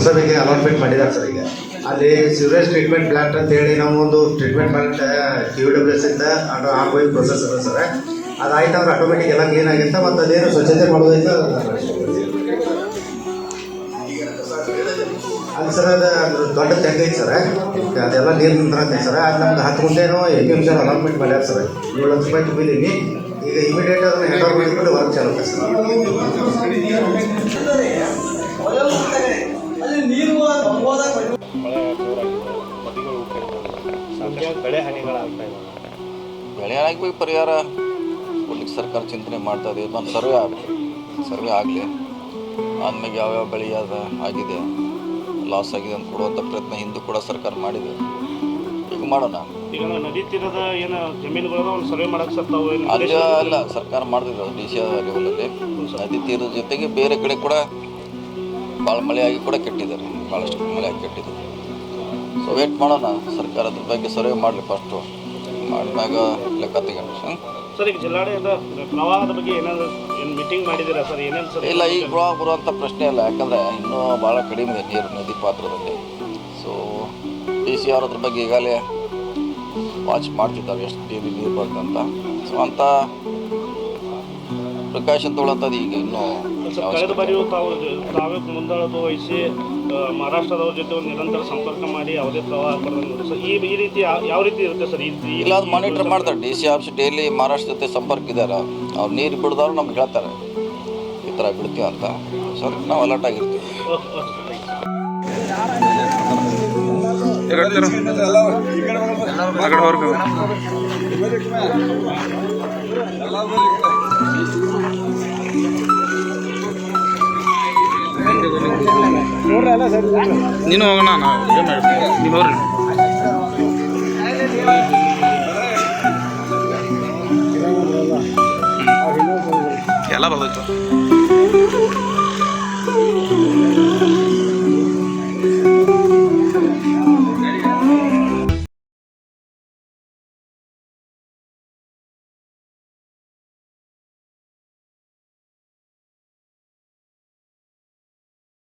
ಪುರಸಭೆಗೆ ಅಲಾಟ್ಮೆಂಟ್ ಮಾಡಿದ್ದಾರೆ ಸರ್ ಈಗ. ಅಲ್ಲಿ ಸಿವರೇಜ್ ಟ್ರೀಟ್ಮೆಂಟ್ ಪ್ಲಾಂಟ್ ಅಂತ ಹೇಳಿ ನಾವು ಒಂದು treatment plant Q W S ಇಂದ ಆಗೋಗಿ ಪ್ರೊಸೆಸ್ ಅದ ಸರ್. ಅದಾಯ್ತು ಅವ್ರು ಆಟೋಮೆಟಿಕ್ ಎಲ್ಲ ಕ್ಲೀನ್ ಆಗಿರ್ತ ಮತ್ತು ಅದೇನು ಸ್ವಚ್ಛತೆ ಮಾಡೋದೈತೆ ಅಲ್ಲಿ ಸರ್ ಅದು ಅದ್ರ ದೊಡ್ಡ ತೆಂಗ್ ಐತೆ ಸರ್. ಅದೆಲ್ಲ ನೀರು ನಿಂದ್ರತ್ತೆ ಸರ್. ಅದು ನಮ್ಗೆ ಹತ್ತು ಗುಂಟೆನೋ A P M sir allotment ಮಾಡ್ಯಾರ ಸರ್. ಏಳು ಲಕ್ಷ ರೂಪಾಯಿ ತುಂಬಿದ್ದೀನಿ ಈಗ ಇಮಿಡಿಯೇಟ್ ಅದನ್ನ ಹೆಡ್ ಓವರ್ ಮಾಡಿಕೊಂಡು ವರ್ಕ್ ಚಾಲುತ್ತೆ ಸರ್. ಬೆಳೆ ಹಾನಿಗಳಾಗ್ತಾ ಇದ್ದಾವೆ. ಬೆಳೆ ಹಾನಿಗೆ ಪರಿಹಾರ ಕೊಡ್ಲಿಕ್ಕೆ ಸರ್ಕಾರ ಚಿಂತನೆ ಮಾಡ್ತಾ ಇದೆ. ಒಂದು ಸರ್ವೆ ಆಗಲಿ ಸರ್ವೆ ಆಗಲಿ. ಆದ್ಮೇಲೆ ಯಾವ್ಯಾವ ಬೆಳೆ ಅದ ಆಗಿದೆ ಲಾಸ್ ಆಗಿದೆ ಅಂತ ಕೊಡುವಂಥ ಪ್ರಯತ್ನ ಹಿಂದೂ ಕೂಡ ಸರ್ಕಾರ ಮಾಡಿದೆ. ಈಗ ಮಾಡೋಣ. ಈಗ ನದಿ ತೀರದ ಏನು ಜಮೀನುಗಳನ್ನ ಒಂದು ಸರ್ವೆ ಮಾಡಕ್ಕೆ ಅಲ್ಲಿ ಅಲ್ಲ ಸರ್ಕಾರ ಮಾಡ್ತಿದ್ರು ಡಿ ಸಿ ಲೆವೆಲಲ್ಲಿ ನದಿ ತೀರದ ಜೊತೆಗೆ ಬೇರೆ ಕಡೆ ಕೂಡ ಭಾಳ ಮಳೆ ಆಗಿ ಕೂಡ ಕೆಟ್ಟಿದ್ದಾರೆ. ಭಾಳಷ್ಟು ಮಳೆ ಆಗಿ ಕೆಟ್ಟಿದ್ದಾರೆ. ಸೊ ವೇಟ್ ಮಾಡೋಣ. ಸರ್ಕಾರ ಅದ್ರ ಬಗ್ಗೆ ಸರ್ವೆ ಮಾಡಲಿ ಫಸ್ಟು ಮಾಡಿದಾಗ ಲೆಕ್ಕ ತೆಗೋಣ ಸರ್. ಸರ್ ಈಗ ಜಿಲ್ಲಾಡಳಿತ ಪ್ರವಾಹದ ಬಗ್ಗೆ ಏನಾದ್ರು ಏನು ಮೀಟಿಂಗ್ ಮಾಡಿದ್ದೀರಾ ಸರ್ ಏನೇನು ಸರ್ ಇಲ್ಲ ಈಗ ಪ್ರವಾಹ ಬರುವಂಥ ಪ್ರಶ್ನೆ ಇಲ್ಲ. ಯಾಕಂದರೆ ಇನ್ನೂ ಭಾಳ ಕಡಿಮೆ ಇದೆ ನೀರು ನದಿ ಪಾತ್ರದಲ್ಲಿ. ಸೊ ಡಿ ಸಿ ಆರ್ ಅದ್ರ ಬಗ್ಗೆ ಈಗಾಗಲೇ ವಾಚ್ ಮಾಡ್ತಿದ್ದಾರೆ ಎಷ್ಟು ವಿ ನೀರು ಬರ್ತಂತ ಸೊ ಅಂಥ ಪ್ರಿಕಾಷನ್ ತೊಗೊಳಂಥದ್ದು ಈಗ ಇನ್ನೂ ಸರ್ ಕಳೆದ ಬಾರಿಯೂ ತಾವು ತಾವೇ ಮುಂದಾಳತ್ವ ವಹಿಸಿ ಮಹಾರಾಷ್ಟ್ರದವ್ರ ಜೊತೆ ಒಂದು ನಿರಂತರ ಸಂಪರ್ಕ ಮಾಡಿ ಯಾವುದೇ ಪ್ರವಾಹ ಬರೋದು ಸರ್ ಈ ಈ ರೀತಿ ಯಾವ ರೀತಿ ಇರುತ್ತೆ ಸರ್ ಇಲ್ಲ ಅದು ಮಾನಿಟರ್ ಮಾಡ್ತಾರೆ. D C office daily Maharashtra ಜೊತೆ ಸಂಪರ್ಕ ಇದ್ದಾರೆ. ಅವ್ರು ನೀರು ಬಿಡ್ದವ್ರು ನಮ್ಗೆ ಹೇಳ್ತಾರೆ. ಈ ಥರ ಬಿಡ್ತೀವಿ ಅಂತ. ಸರ್ ನಾವು ಅಲರ್ಟ್ ಆಗಿರ್ತೀವಿ. ಓಕೆ ನೀನು ಹೋಗೋಣ ನಾವು ನೀವು ಹೋಗ್ರಿ. ಎಲ್ಲ ಬರ್ತೈತೆ